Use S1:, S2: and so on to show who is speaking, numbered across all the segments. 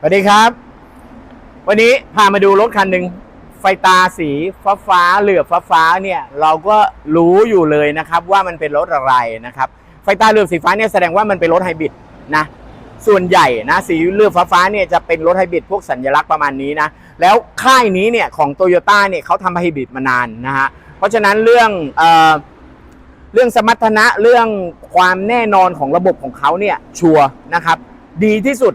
S1: สวัสดีครับ วันนี้พามาดูรถคันหนึ่งไฟตาสีฟ้าฟ้าเหลือบฟ้าฟ้าเนี่ยเราก็รู้อยู่เลยนะครับว่ามันเป็นรถอะไรนะครับไฟตาเหลือบสีฟ้าเนี่ยแสดงว่ามันเป็นรถไฮบริดนะส่วนใหญ่นะสีเหลือบฟ้าฟ้าเนี่ยจะเป็นรถไฮบริดพวกสัญลักษณ์ประมาณนี้นะแล้วค่ายนี้เนี่ยของโตโยต้าเนี่ยเขาทำไฮบริดมานานนะฮะเพราะฉะนั้นเรื่องเอ่อเรื่องสมรรถนะเรื่องความแน่นอนของระบบของเขาเนี่ยชัวร์นะครับดีที่สุด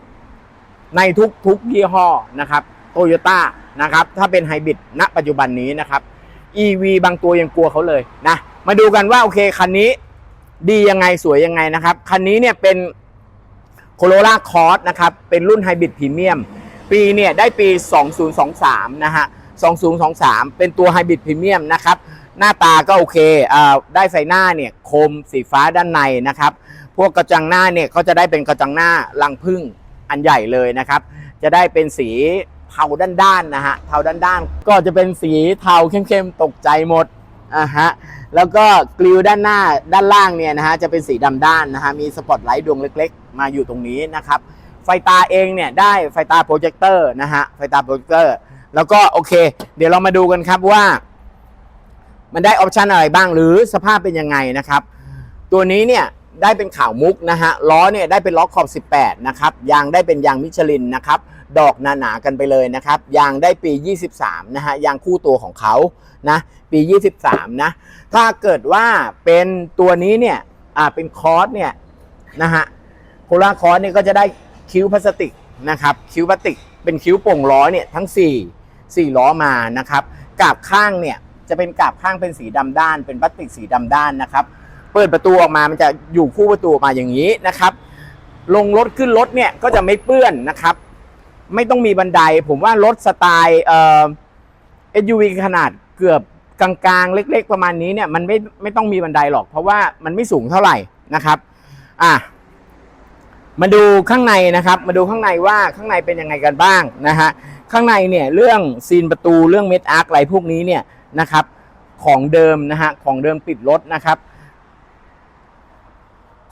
S1: ในทุกทุกยี่ห้อนะครับโตโยต้านะครับถ้าเป็นไฮบริดณปัจจุบันนี้นะครับ EV บางตัวยังกลัวเขาเลยนะมาดูกันว่าโอเคคันนี้ดียังไงสวยยังไงนะครับ คันนี้เนี่ยเป็น Corolla Cross นะครับเป็นรุ่นไฮบริดพรีเมียมปีเนี่ยได้ปี 2023 นะฮะ 2023 เป็นตัวไฮบริดพรีเมียมนะครับ หน้าตาก็โอเคเอ่าได้ไฟหน้าเนี่ยคมสีฟ้าด้านในนะครับ พวกกระจังหน้าเนี่ยก็จะได้เป็นกระจังหน้ารังพึ่ง อันใหญ่เลยนะครับ จะได้เป็นสีเทาด้านๆนะฮะเทาด้านๆก็จะเป็นสีเทาเข้มๆตกใจหมดอะฮะแล้วก็กริวด้านหน้าด้านล่างเนี่ยนะฮะจะเป็นสีดำด้านนะฮะมีสปอตไลท์ดวงเล็กๆ มาอยู่ตรงนี้นะครับ ไฟตาเองเนี่ยได้ไฟตาโปรเจคเตอร์นะฮะไฟตาโปรเจคเตอร์แล้วก็โอเค เดี๋ยวเรามาดูกันครับว่า มันได้ออปชันอะไรบ้างหรือสภาพเป็นยังไงนะครับ ตัวนี้เนี่ย ได้เป็นขาวมุกนะฮะล้อเนี่ยได้เป็นล้อขอบ 18 นะครับยางได้เป็นยางมิชลินนะครับดอกหนาๆกันไปเลยนะครับยางได้ปี 23 นะฮะยางคู่ตัวของเขานะปี 23 นะ ถ้าเกิดว่าเป็นตัวนี้เนี่ยอ่าเป็นคอร์สเนี่ยนะฮะโคลาคอร์สเนี่ยก็จะได้คิ้วพลาสติกนะครับคิ้วพลาสติก เป็นคิ้วโป่งล้อเนี่ยทั้ง 4 4 ล้อมานะครับกาบข้างเนี่ยจะเป็นกาบข้างเป็นสีดำด้าน เป็นพลาสติกสีดำด้านนะครับ เปิดประตูออกมามันจะอยู่คู่ประตูออกมาอย่างนี้นะครับ ลงรถขึ้นรถเนี่ยก็จะไม่เปื้อนนะครับ ไม่ต้องมีบันได ผมว่ารถสไตล์เอ่อ SUV ขนาดเกือบกลางๆ เล็ก ๆ ประมาณนี้เนี่ยมันไม่ไม่ต้องมีบันไดหรอก เพราะว่ามันไม่สูงเท่าไหร่นะครับ อะมาดูข้างในนะครับ มาดูข้างในว่าข้างในเป็นยังไงกันบ้างนะฮะข้างในเนี่ยเรื่องซีนประตูเรื่องเม็ดอาร์คอะไรพวกนี้เนี่ยนะครับ ของเดิมนะฮะของเดิมติดรถนะครับ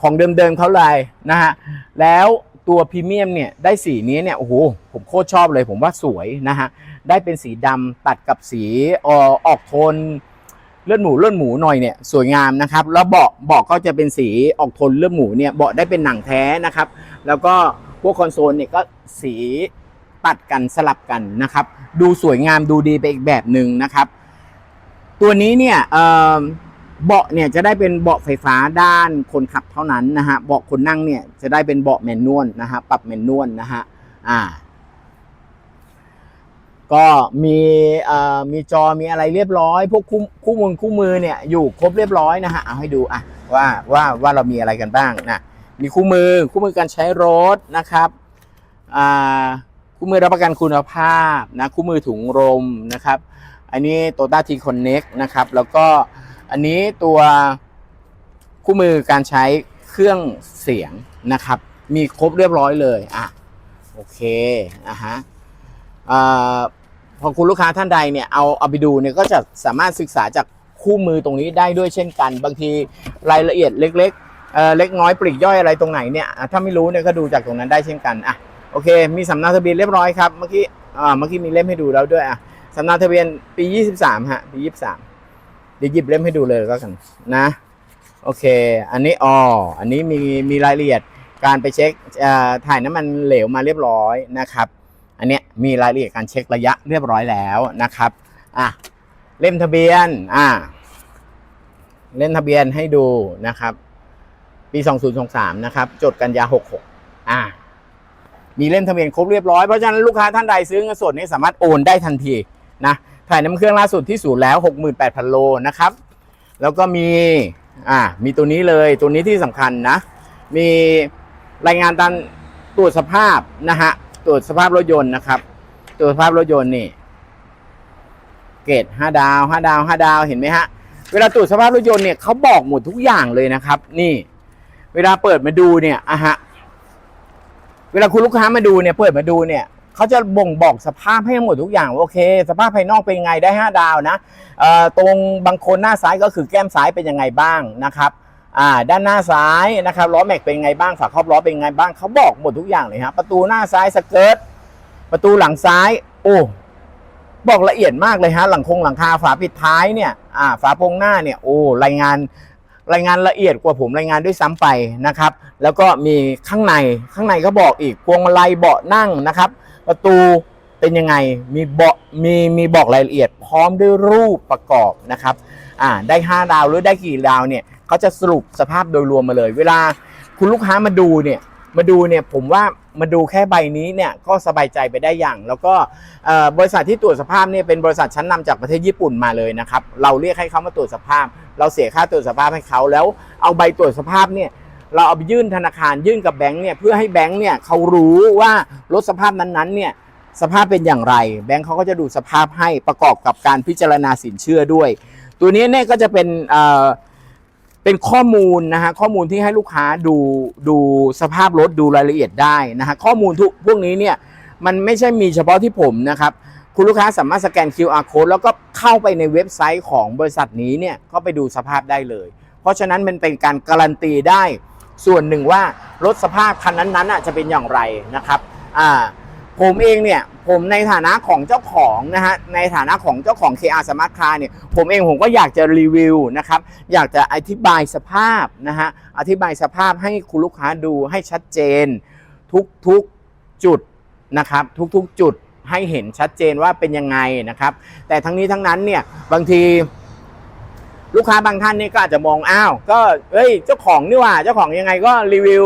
S1: ของเดิมๆเขาเลยนะฮะแล้วตัวพรีเมียมเนี่ยได้สีนี้เนี่ยโอ้โหผมโคตรชอบเลยผมว่าสวยนะฮะได้เป็นสีดำตัดกับสีออออกโทนเลือดหมูเลือดหมูหน่อยเนี่ยสวยงามนะครับ แล้วเบาะเบาะก็จะเป็นสีออกโทนเลือดหมูเนี่ยเบาะได้เป็นหนังแท้นะครับ แล้วก็พวกคอนโซลเนี่ยก็สีตัดกันสลับกันนะครับ ดูสวยงามดูดีไปอีกแบบหนึ่งนะครับ ตัวนี้เนี่ย เบาะเนี่ยจะได้เป็นเบาะไฟฟ้าด้านคนขับเท่านั้นนะฮะเบาะคนนั่งเนี่ยจะได้เป็นเบาะแมนนวลนะฮะปรับแมนนวลนะฮะอ่า ก็มีเอ่อมีจอมีอะไรเรียบร้อย พวกคู่คู่มือคู่มือเนี่ยอยู่ครบเรียบร้อยนะฮะเอาให้ดูอะว่าว่าว่าเรามีอะไรกันบ้างนะมีคู่มือคู่มือการใช้รถนะครับอ่าคู่มือรับประกันคุณภาพนะคู่มือถุงลมนะครับ อันนี้โตต้าทีคอนเน็กนะครับ แล้วก็ อันนี้ตัวคู่มือการใช้เครื่องเสียงนะครับ มีครบเรียบร้อยเลยอะโอเคอะฮะพอคุณลูกค้าท่านใดเนี่ยเอาเอาไปดูเนี่ยก็จะสามารถศึกษาจากคู่มือตรงนี้ได้ด้วยเช่นกัน บางทีรายละเอียดเล็กๆเเล็กน้อยปลีกย่อยอะไรตรงไหนเนี่ยถ้าไม่รู้เนี่ยก็ดูจากตรงนั้นได้เช่นกันอะโอเค มีสำเนาทะเบียนเรียบร้อยครับเมื่อกี้เมื่อกี้มีเล่มให้ดูแล้วด้วยอะสำเนาทะเบียนปี 23ฮะปี 23 เดี๋ยวหยิบเล่มให้ดูเลยก็กันนะ โอเค อันนี้อ๋ออันนี้มีมีรายละเอียดการไปเช็คเอ่อถ่ายน้ำมันเหลวมาเรียบร้อยนะครับ อันเนี้ยมีรายละเอียดการเช็คระยะเรียบร้อยแล้วนะครับอะเล่มทะเบียนอ่าเล่มทะเบียนให้ดูนะครับ ปี 2023 นะครับ จดกันยา 66 อ่ามีเล่มทะเบียนครบเรียบร้อย เพราะฉะนั้นลูกค้าท่านใดซื้อเงินสดนี่สามารถโอนได้ทันทีนะ ถ่ายน้ำเครื่องล่าสุดที่ศูนย์แล้ว 68,000 โลนะครับ แล้วก็มีอ่ามีตัวนี้เลยตัวนี้ที่สำคัญนะ มีรายงานการตรวจสภาพนะฮะตรวจสภาพรถยนต์นะครับ ตรวจสภาพรถยนต์นี่ เกรดห้าดาวห้าดาวห้าดาวเห็นไหมฮะ เวลาตรวจสภาพรถยนต์เนี่ยเขาบอกหมดทุกอย่างเลยนะครับ นี่ เวลาเปิดมาดูเนี่ยอะฮะ เวลาคุณลูกค้ามาดูเนี่ย เปิดมาดูเนี่ย เขาจะบ่งบอกสภาพให้หมดทุกอย่างว่าโอเค สภาพภายนอกเป็นยังไงได้ห้าดาวนะตรงบางคนหน้าซ้ายก็คือแก้มซ้ายเป็นยังไงบ้างนะครับด้านหน้าซ้ายนะครับล้อแม็กเป็นไงบ้างฝาครอบล้อเป็นไงบ้างเขาบอกหมดทุกอย่างเลยฮะประตูหน้าซ้ายสเกิร์ตประตูหลังซ้าย โอ้บอกละเอียดมากเลยฮะหลังคงหลังคาฝาปิดท้ายเนี่ยฝาโปรงหน้าเนี่ยโอ้รายงานรายงานละเอียดกว่าผมรายงานด้วยซ้ำไปนะครับ แล้วก็มีข้างในข้างในก็บอกอีกพวงมาลัยเบาะนั่งนะครับ ประตูเป็นยังไงมีเบาะมีมีบอกรายละเอียด พร้อมด้วยรูปประกอบนะครับอ่าได้ 5 ดาวหรือได้กี่ดาวเนี่ยเขาจะสรุปสภาพโดยรวมมาเลย เวลาคุณลูกค้ามาดูเนี่ยมาดูเนี่ยผมว่ามาดูแค่ใบนี้เนี่ยก็สบายใจไปได้อย่าง แล้วก็บริษัทที่ตรวจสภาพเนี่ยเป็นบริษัทชั้นนำจากประเทศญี่ปุ่นมาเลยนะครับเราเรียกให้เขามาตรวจสภาพ เราเสียค่าตรวจสภาพให้เขาแล้วเอาใบตรวจสภาพเนี่ย เราเอาไปยื่นธนาคารยื่นกับแบงค์เนี่ยเพื่อให้แบงค์เนี่ยเขารู้ว่ารถสภาพนั้นๆเนี่ยสภาพเป็นอย่างไร แบงค์เขาก็จะดูสภาพให้ประกอบกับการพิจารณาสินเชื่อด้วย ตัวนี้เนี่ยก็จะเป็นเป็นข้อมูลนะฮะข้อมูลที่ให้ลูกค้าดูดูสภาพรถดูรายละเอียดได้นะฮะข้อมูลทุกพวกนี้เนี่ยมันไม่ใช่มีเฉพาะที่ผมนะครับคุณลูกค้าสามารถสแกน QR code แล้วก็เข้าไปในเว็บไซต์ของบริษัทนี้เนี่ยก็ไปดูสภาพได้เลย เพราะฉะนั้นมันเป็นการการันตีได้ ส่วนหนึ่งว่ารถสภาพคันนั้นๆจะเป็นอย่างไรนะครับผมเองเนี่ยผมในฐานะของเจ้าของนะฮะในฐานะของเจ้าของ KR Smart Car เนี่ยผมเองผมก็อยากจะรีวิวนะครับอยากจะอธิบายสภาพนะฮะอธิบายสภาพให้คุณลูกค้าดูให้ชัดเจน ทุกๆจุดนะครับทุกๆจุดให้เห็นชัดเจนว่าเป็นยังไงนะครับ แต่ทั้งนี้ทั้งนั้นเนี่ยบางที ลูกค้าบางท่านนี่ก็อาจจะมองอ้าวก็เอ้ยเจ้าของนี่ว่าเจ้าของยังไงก็รีวิว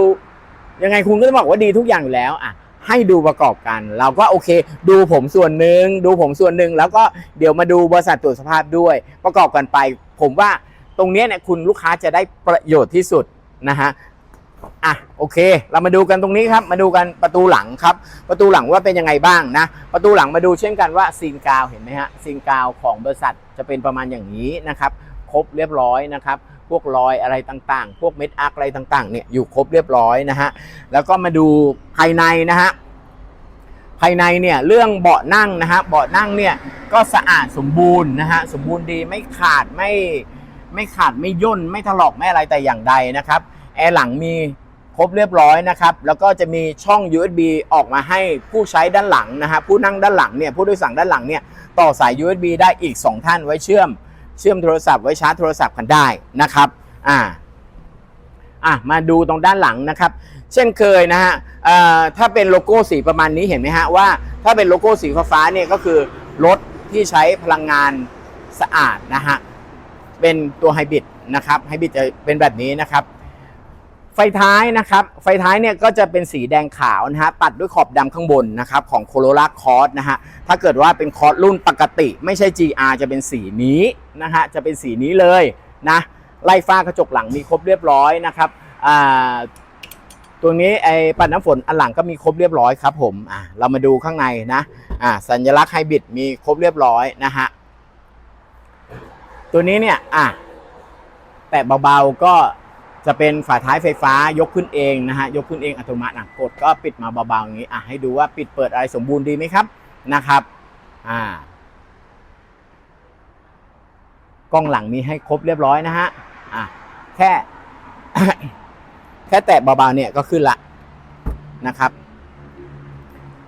S1: ยังไงคุณก็จะบอกว่าดีทุกอย่างอยู่แล้วอะให้ดูประกอบกัน เราก็โอเค ดูผมส่วนหนึ่งดูผมส่วนหนึ่งแล้วก็เดี๋ยวมาดูบริษัทตรวจสภาพด้วย ประกอบกันไป ผมว่าตรงนี้เนี่ยคุณลูกค้าจะได้ประโยชน์ที่สุดนะฮะอะโอเค เรามาดูกันตรงนี้ครับ มาดูกันประตูหลังครับ ประตูหลังว่าเป็นยังไงบ้างนะ ประตูหลังมาดูเช่นกันว่าซีนกาวเห็นไหมฮะซีนกาวของบริษัทจะเป็นประมาณอย่างนี้นะครับ ครบเรียบร้อยนะครับ พวกรอยอะไรต่างๆ พวกเม็ดอาร์อะไรต่างๆเนี่ยอยู่ครบเรียบร้อยนะฮะ แล้วก็มาดูภายในนะฮะ ภายในเนี่ยเรื่องเบาะนั่งนะฮะ เบาะนั่งเนี่ยก็สะอาดสมบูรณ์นะฮะ สมบูรณ์ดีไม่ขาดไม่ไม่ขาดไม่ย่นไม่ถลอกไม่อะไรแต่อย่างใดนะครับ แอร์หลังมีครบเรียบร้อยนะครับ แล้วก็จะมีช่อง USB ออกมาให้ผู้ใช้ด้านหลังนะฮะผู้นั่งด้านหลังเนี่ยผู้โดยสารด้านหลังเนี่ยต่อสาย USB ได้อีก 2 ท่านไว้เชื่อม เชื่อมโทรศัพท์ไว้ชาร์จโทรศัพท์กันได้นะครับอ่าอะมาดูตรงด้านหลังนะครับ เช่นเคยนะฮะเอ่อถ้าเป็นโลโก้สีประมาณนี้เห็นไหมฮะว่า ถ้าเป็นโลโก้สีฟ้าเนี่ยก็คือรถที่ใช้พลังงานสะอาดนะฮะเป็นตัวไฮบริดนะครับไฮบริดจะเป็นแบบนี้นะครับ ไฟท้ายนะครับไฟท้ายเนี่ยก็จะเป็นสีแดงขาวนะฮะตัดด้วยขอบดำข้างบนนะครับของ Corolla Cross นะฮะถ้าเกิดว่าเป็นคอร์สรุ่นปกติ ไม่ใช่ GR จะเป็นสีนี้นะฮะจะเป็นสีนี้เลยนะไล่ฟ้ากระจกหลังมีครบเรียบร้อยนะครับอ่าตัวนี้ไอ้ปัดน้ำฝนอันหลังก็มีครบเรียบร้อยครับผมอ่าเรามาดูข้างในนะอ่าสัญลักษณ์ไฮบริดมีครบเรียบร้อยนะฮะตัวนี้เนี่ยอะแตะเบาๆก็ จะเป็นฝาท้ายไฟฟ้ายกขึ้นเองนะฮะยกขึ้นเองอัตโนมัตินะกดก็ปิดมาเบาๆอย่างนี้อะให้ดูว่าปิดเปิดอะไรสมบูรณ์ดีไหมครับนะครับอ่ากล้องหลังมีให้ครบเรียบร้อยนะฮะอะแค่ แค่แตะเบาๆเนี่ยก็ขึ้นละนะครับ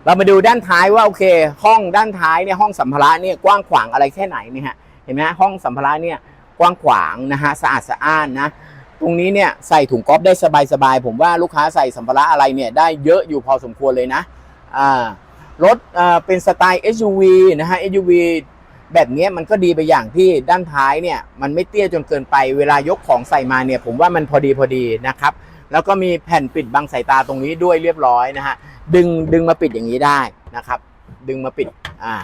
S1: เรามาดูด้านท้ายว่าโอเค ห้องด้านท้ายเนี่ยห้องสัมภาระเนี่ยกว้างขวางอะไรแค่ไหนเนี่ยฮะเห็นไหมฮะห้องสัมภาระเนี่ยกว้างขวางนะฮะสะอาดสะอ้านนะ ตรงนี้เนี่ยใส่ถุงก๊อฟได้สบายๆ ผมว่าลูกค้าใส่สัมภาระอะไรเนี่ยได้เยอะอยู่พอสมควรเลยนะอ่ารถอ่าเป็นสไตล์ SUV นะฮะ SUV แบบเนี้ยมันก็ดีไปอย่างที่ด้านท้ายเนี่ยมันไม่เตี้ยจนเกินไปเวลายกของใส่มาเนี่ยผมว่ามันพอดีพอดีนะครับ แล้วก็มีแผ่นปิดบังสายตาตรงนี้ด้วยเรียบร้อยนะฮะดึงดึงมาปิดอย่างนี้ได้นะครับ ดึงมาปิดอ่า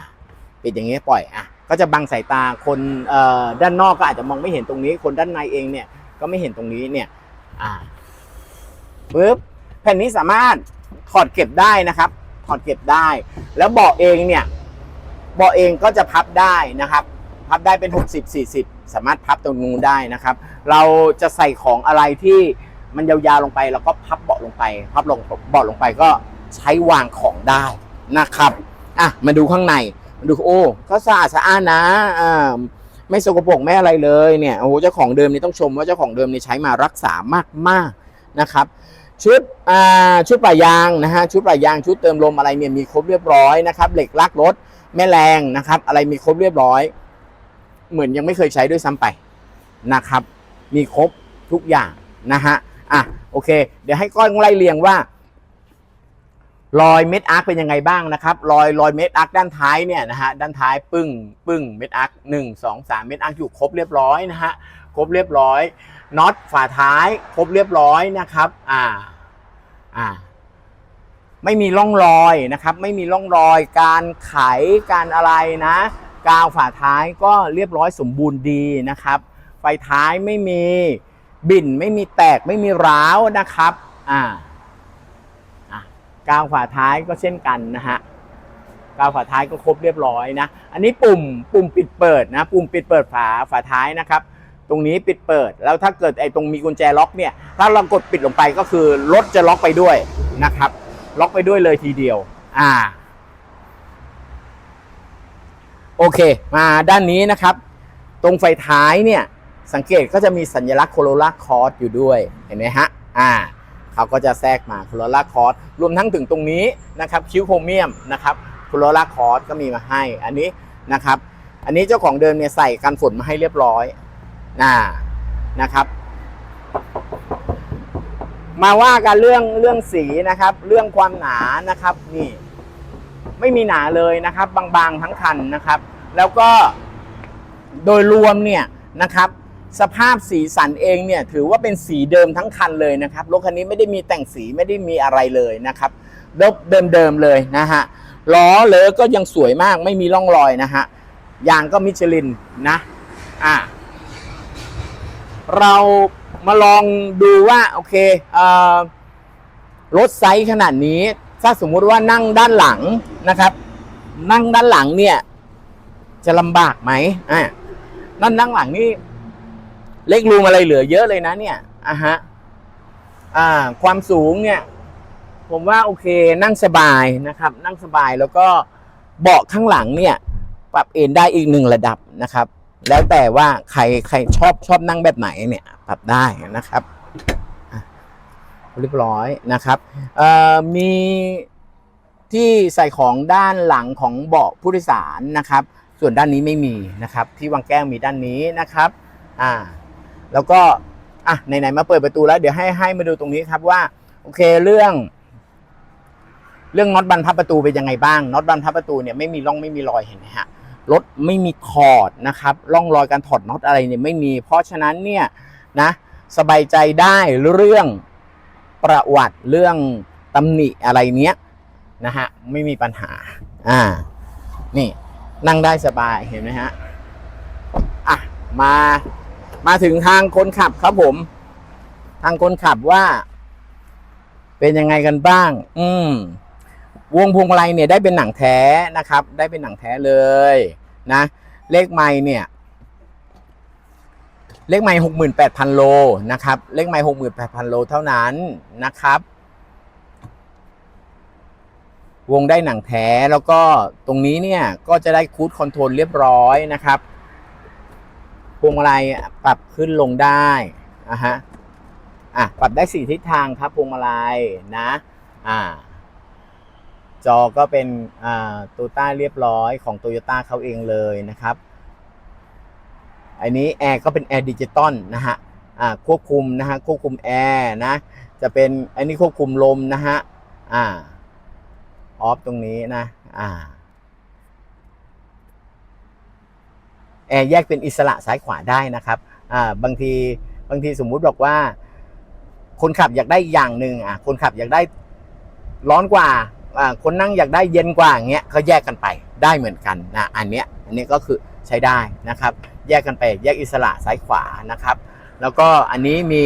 S1: ปิดอย่างนี้ปล่อยอะก็จะบังสายตาคนเอ่อด้านนอกก็อาจจะมองไม่เห็นตรงนี้ คนด้านในเองเนี่ย ก็ไม่เห็นตรงนี้เนี่ย อ่าปึ๊บแผ่นนี้สามารถถอดเก็บได้นะครับ ถอดเก็บได้ แล้วเบาะเองเนี่ยเบาะเองก็จะพับได้นะครับ พับได้เป็น 60 40 สามารถพับตรงนู้นได้นะครับ เราจะใส่ของอะไรที่มันยาวๆลงไปเราก็พับเบาะลงไป พับลงเบาะลงไปก็ใช้วางของได้นะครับอะมาดูข้างในมาดูโอ้ก็สะอาดสะอ้านนะอ่า ไม่สกปรกไม่อะไรเลยเนี่ยโอ้โหเจ้าของเดิมนี่ต้องชมว่าเจ้าของเดิมนี่ใช้มารักษามากๆนะครับชุดอ่าชุดป่ายางนะฮะชุดป่ายางชุดเติมลมอะไรเนี่ยมีครบเรียบร้อยนะครับเหล็กลากรถแม่แรงนะครับ อะไรมีครบเรียบร้อย เหมือนยังไม่เคยใช้ด้วยซ้ำไปนะครับ มีครบทุกอย่างนะฮะอะโอเค เดี๋ยวให้ก้อยไล่เรียงว่า รอยเม็ดอาร์คเป็นยังไงบ้างนะครับรอยรอยเม็ดอาร์คด้านท้ายเนี่ยนะฮะด้านท้ายปึ้งปึ้งเม็ดอาร์คหนึ่งสองสามเม็ดอาร์คอยู่ครบเรียบร้อยนะฮะครบเรียบร้อยน็อตฝาท้ายครบเรียบร้อยนะครับอ่าอ่าไม่มีร่องรอยนะครับ ไม่มีร่องรอยการไขการอะไรนะ กาวฝาท้ายก็เรียบร้อยสมบูรณ์ดีนะครับ ไฟท้ายไม่มีบิ่นไม่มีแตกไม่มีร้าวนะครับอ่า กาวฝาท้ายก็เช่นกันนะฮะกาวฝาท้ายก็ครบเรียบร้อยนะ อันนี้ปุ่มปุ่มปิดเปิดนะ ปุ่มปิดเปิดฝาฝาท้ายนะครับ ตรงนี้ปิดเปิด แล้วถ้าเกิดไอ้ตรงมีกุญแจล็อกเนี่ย ถ้าเรากดปิดลงไปก็คือรถจะล็อกไปด้วยนะครับ ล็อกไปด้วยเลยทีเดียว อ่า โอเค มาด้านนี้นะครับ ตรงไฟท้ายเนี่ย สังเกตก็จะมีสัญลักษณ์โคโรล่าคอร์สอยู่ด้วย เห็นไหมฮะ อ่า เขาก็จะแทรกมาโคโรล่าคอร์สรวมทั้งถึงตรงนี้นะครับคิวโครเมียมนะครับโคโรล่าคอร์สก็มีมาให้อันนี้นะครับ อันนี้เจ้าของเดิมเนี่ยใส่กันฝนมาให้เรียบร้อยน่านะครับ มาว่ากันเรื่องเรื่องสีนะครับ เรื่องความหนานะครับนี่ไม่มีหนาเลยนะครับ บางๆทั้งคันนะครับ แล้วก็โดยรวมเนี่ยนะครับ สภาพสีสันเองเนี่ยถือว่าเป็นสีเดิมทั้งคันเลยนะครับรถคันนี้ไม่ได้มีแต่งสีไม่ได้มีอะไรเลยนะครับรถเดิมๆเลยนะฮะล้อเลยก็ยังสวยมากไม่มีร่องรอยนะฮะยางก็มิชลินนะอ่าเรามาลองดูว่าโอเคเอ่อรถไซส์ขนาดนี้ ถ้าสมมุติว่านั่งด้านหลังนะครับ นั่งด้านหลังเนี่ย จะลำบากไหมอ่านั่นด้านหลังนี่ เล็กรูมอะไรเหลือเยอะเลยนะเนี่ยอะฮะอ่า ความสูงเนี่ย ผมว่าโอเคนั่งสบายนะครับ นั่งสบายแล้วก็เบาะข้างหลังเนี่ย ปรับเอนได้อีกหนึ่งระดับนะครับ แล้วแต่ว่าใครใครชอบชอบนั่งแบบไหนเนี่ย ปรับได้นะครับเรียบร้อยนะครับมีที่ใส่ของด้านหลังของเบาะผู้โดยสารนะครับ ส่วนด้านนี้ไม่มีนะครับ ที่วางแก้วมีด้านนี้นะครับ อ่า แล้วก็อะไหนๆมาเปิดประตูแล้วเดี๋ยวให้ให้มาดูตรงนี้ครับว่า โอเคเรื่อง เรื่องน็อตบันพับประตูเป็นยังไงบ้างน็อตบันพับประตูเนี่ยไม่มีร่องไม่มีรอยเห็นไหมฮะรถไม่มีถอดนะครับร่องรอยการถอดน็อตอะไรเนี่ยไม่มี เพราะฉะนั้นเนี่ยนะ สบายใจได้เรื่องประวัติเรื่องตำหนิอะไรเนี้ยนะฮะไม่มีปัญหา อ่า นี่นั่งได้สบายเห็นไหมฮะอะมา มาถึงทางคนขับครับผม ทางคนขับว่า เป็นยังไงกันบ้าง อืม วงพวงมาลัยเนี่ยได้เป็นหนังแท้นะครับ ได้เป็นหนังแท้เลยนะ เลขไม้เนี่ย เลขไม้หกหมื่นแปดพันโลนะครับ เลขไม้หกหมื่นแปดพันโลเท่านั้นนะครับ วงได้หนังแท้แล้วก็ตรงนี้เนี่ยก็จะได้คูดคอนโทรลเรียบร้อยนะครับ พวงมาลัยปรับขึ้นลงได้อะฮะอะปรับได้สี่ทิศทางครับพวงมาลัยนะอ่าจอก็เป็นอ่าโตต้าเรียบร้อยของโตโยต้าเขาเองเลยนะครับ อันนี้แอร์ก็เป็นแอร์ดิจิตอลนะฮะอ่าควบคุมนะฮะควบคุมแอร์นะจะเป็นอันนี้ควบคุมลมนะฮะอ่าออฟตรงนี้นะอ่า แอร์แยกเป็นอิสระซ้ายขวาได้นะครับอ่าบางทีบางทีสมมุติบอกว่า คนขับอยากได้อย่างหนึ่งอะคนขับอยากได้ร้อนกว่าอ่าคนนั่งอยากได้เย็นกว่าอย่างเงี้ยเขาแยกกันไปได้เหมือนกันนะอันเนี้ยอันนี้ก็คือใช้ได้นะครับ แยกกันไปแยกอิสระซ้ายขวานะครับ แล้วก็อันนี้มี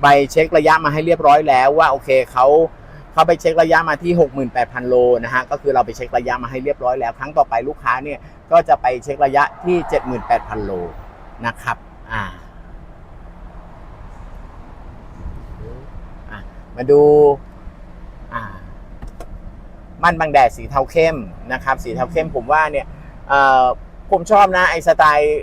S1: ใบเช็คระยะมาให้เรียบร้อยแล้วว่าโอเคเขา เขาไปเช็คระยะมาที่ 68,000 โลนะฮะก็คือเราไปเช็คระยะมาให้เรียบร้อยแล้ว ครั้งต่อไปลูกค้าเนี่ยก็จะไปเช็คระยะที่ 78,000 โลนะครับอ่ามาดูอ่ามันบางแดดสีเทาเข้มนะครับ สีเทาเข้มผมว่าเนี่ยผมชอบนะไอสไตล์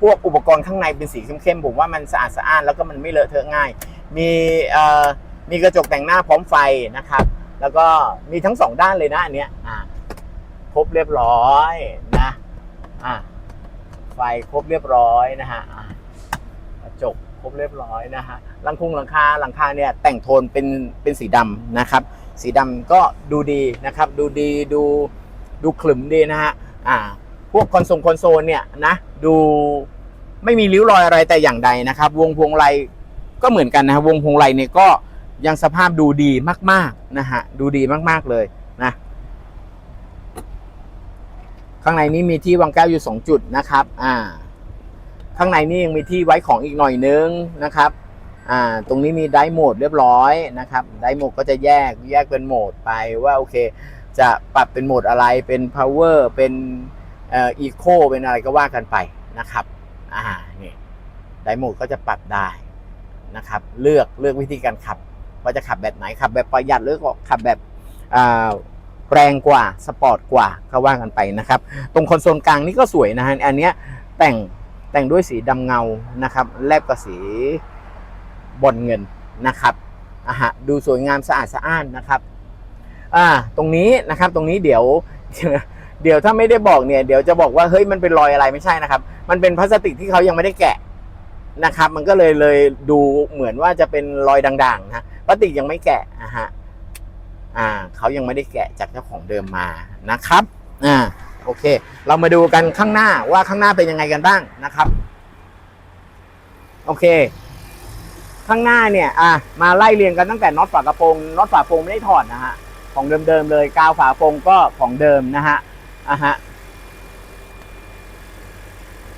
S1: พวกอุปกรณ์ข้างในเป็นสีเข้มๆผมว่ามันสะอาดสะอ้านแล้วก็มันไม่เลอะเทอะง่าย มีอ มีกระจกแต่งหน้าพร้อมไฟนะครับ แล้วก็มีทั้งสองด้านเลยนะอันเนี้ยอ่าครบเรียบร้อยนะอ่าไฟครบเรียบร้อยนะฮะกระจกครบเรียบร้อยนะฮะหลังคุงหลังคาหลังคาเนี่ยแต่งโทนเป็นเป็นสีดำนะครับ สีดำก็ดูดีนะครับ ดูดีดูดูขลึมดีนะฮะอ่าพวกคอนโซลคอนโซลเนี่ยนะดูไม่มีริ้วรอยอะไรแต่อย่างใดนะครับ วงพวงไลก็เหมือนกันนะครับวงพวงไลเนี่ยก็ ยังสภาพดูดีมาก ๆ นะฮะ ดูดีมาก ๆ เลยนะ ข้างในนี้มีที่วางแก้วอยู่ 2 จุดนะครับ อ่า ข้างในนี่ยังมีที่ไว้ของอีกหน่อยนึงนะครับ อ่า ตรงนี้มีไดโหมดเรียบร้อยนะครับ ไดโหมดก็จะแยกแยกเป็นโหมดไปว่าโอเค จะปรับเป็นโหมดอะไร เป็น power เป็นเอ่อ eco เป็นอะไรก็ว่ากันไปนะครับ อ่า นี่ไดโหมดก็จะปรับได้นะครับ เลือกเลือกวิธีการขับ ว่าจะขับแบบไหนขับแบบประหยัดหรือขับแบบแรงกว่าสปอร์ตกว่าก็ว่ากันไปนะครับ ตรงคอนโซลกลางนี่ก็สวยนะฮะอันเนี้ยแต่งแต่งด้วยสีดำเงานะครับแลบกับสีบอลเงินนะครับอะฮะดูสวยงามสะอาดสะอ้านนะครับอ่าตรงนี้นะครับตรงนี้เดี๋ยวเดี๋ยวถ้าไม่ได้บอกเนี่ยเดี๋ยวจะบอกว่าเฮ้ยมันเป็นรอยอะไรไม่ใช่นะครับ มันเป็นพลาสติกที่เขายังไม่ได้แกะนะครับ มันก็เลยเลยดูเหมือนว่าจะเป็นรอยด่างๆนะ พลาติกยังไม่แกะนะฮะอ่าเขายังไม่ได้แกะจากเจ้าของเดิมมานะครับอ่าโอเค เรามาดูกันข้างหน้าว่าข้างหน้าเป็นยังไงกันบ้างนะครับ โอเค ข้างหน้าเนี่ย อะมาไล่เรียงกันตั้งแต่น็อตฝากระโปรงน็อตฝาโปรงไม่ได้ถอดนะฮะของเดิมๆเลยกาวฝาโปรงก็ของเดิมนะฮะอะฮะ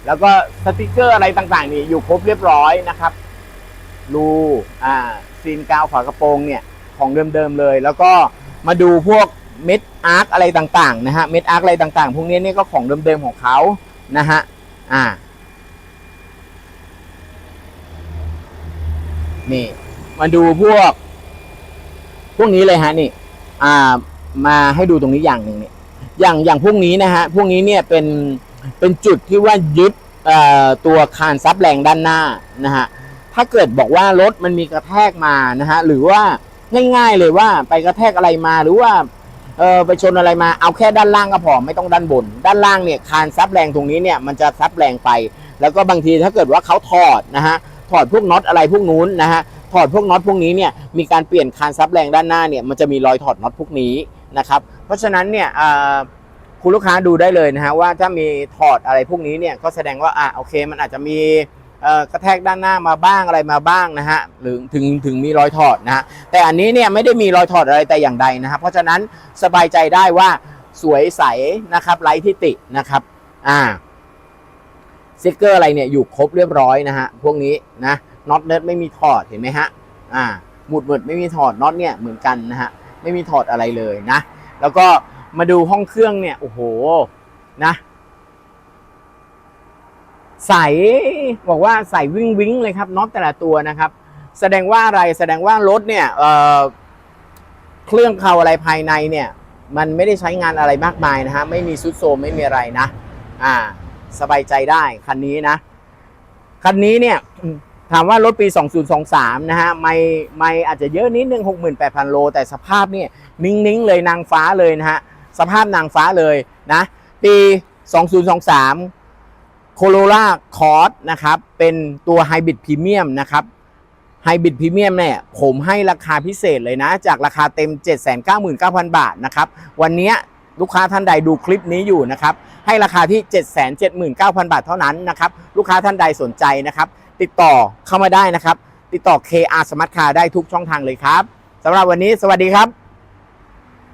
S1: แล้วก็สติกเกอร์อะไรต่างๆ นี่อยู่ครบเรียบร้อยนะครับ รูอ่าซีนกาวฝากระโปรงเนี่ยของเดิมๆเลย แล้วก็มาดูพวกเม็ดอาร์คอะไรต่างๆนะฮะเม็ดอาร์คอะไรต่างๆ พวกนี้เนี่ยก็ของเดิมๆของเขานะฮะอ่านี่มาดูพวก พวกนี้เลยฮะนี่ อ่า มาให้ดูตรงนี้อย่างหนึ่งเนี่ยอย่างอย่างพวกนี้นะฮะพวกนี้เนี่ยเป็นเป็นจุดที่ว่ายึดอ่อตัวคานซับแรงด้านหน้านะฮะ ถ้าเกิดบอกว่ารถมันมีกระแทกมานะฮะหรือว่าง่ายๆเลยว่าไปกระแทกอะไรมาหรือว่าเออไปชนอะไรมาเอาแค่ด้านล่างก็พอไม่ต้องด้านบน ด้านล่างเนี่ยคานซับแรงตรงนี้เนี่ยมันจะซับแรงไป แล้วก็บางทีถ้าเกิดว่าเขาถอดนะฮะถอดพวกน็อตอะไรพวกนู้นนะฮะถอดพวกน็อตพวกนี้เนี่ยมีการเปลี่ยนคานซับแรงด้านหน้าเนี่ยมันจะมีรอยถอดน็อตพวกนี้นะครับเพราะฉะนั้นเนี่ยคุณลูกค้าดูได้เลยนะฮะว่าถ้ามีถอดอะไรพวกนี้เนี่ยก็แสดงว่าอะโอเค มันอาจจะมี กระแทกด้านหน้ามาบ้างอะไรมาบ้างนะฮะหรือถึงถึงมีรอยถอดนะฮะแต่อันนี้เนี่ยไม่ได้มีรอยถอดอะไรแต่อย่างใดนะครับเพราะฉะนั้นสบายใจได้ว่าสวยใสนะครับไร้ที่ตินะครับอ่าสติกเกอร์อะไรเนี่ยอยู่ครบเรียบร้อยนะฮะพวกนี้นะน็อตเนิร์ดไม่มีถอดเห็นไหมฮะอ่าหมุดหมุดไม่มีถอดน็อตเนี่ยเหมือนกันนะฮะไม่มีถอดอะไรเลยนะ แล้วก็มาดูห้องเครื่องเนี่ยโอ้โหนะ ใสบอกว่าใสวิ่งวิ่งเลยครับน็อตแต่ละตัวนะครับ แสดงว่าอะไรแสดงว่ารถเนี่ยเเครื่องเขาอะไรภายในเนี่ย มันไม่ได้ใช้งานอะไรมากมายนะฮะไม่มีซุดโซมไม่มีอะไรนะ อ่า สบายใจได้คันนี้นะคันนี้เนี่ยถามว่ารถปี 2023 นะฮะ ไม่ไม่อาจจะเยอะนิดนึง 68,000 โล แต่สภาพเนี่ยนิ่ง ๆ เลยนางฟ้าเลยนะฮะ สภาพนางฟ้าเลยนะ ปี 2023 โคโรล่าคอร์สนะครับ เป็นตัวไฮบริดพรีเมียมนะครับไฮบริดพรีเมียมเนี่ยผมให้ราคาพิเศษเลยนะ จากราคาเต็ม 799,000 บาทนะครับ วันนี้ลูกค้าท่านใดดูคลิปนี้อยู่นะครับ ให้ราคาที่ 779,000 บาทเท่านั้นนะครับ ลูกค้าท่านใดสนใจนะครับ ติดต่อเข้ามาได้นะครับ ติดต่อ KR Smart Car ได้ทุกช่องทางเลยครับสำหรับวันนี้สวัสดีครับ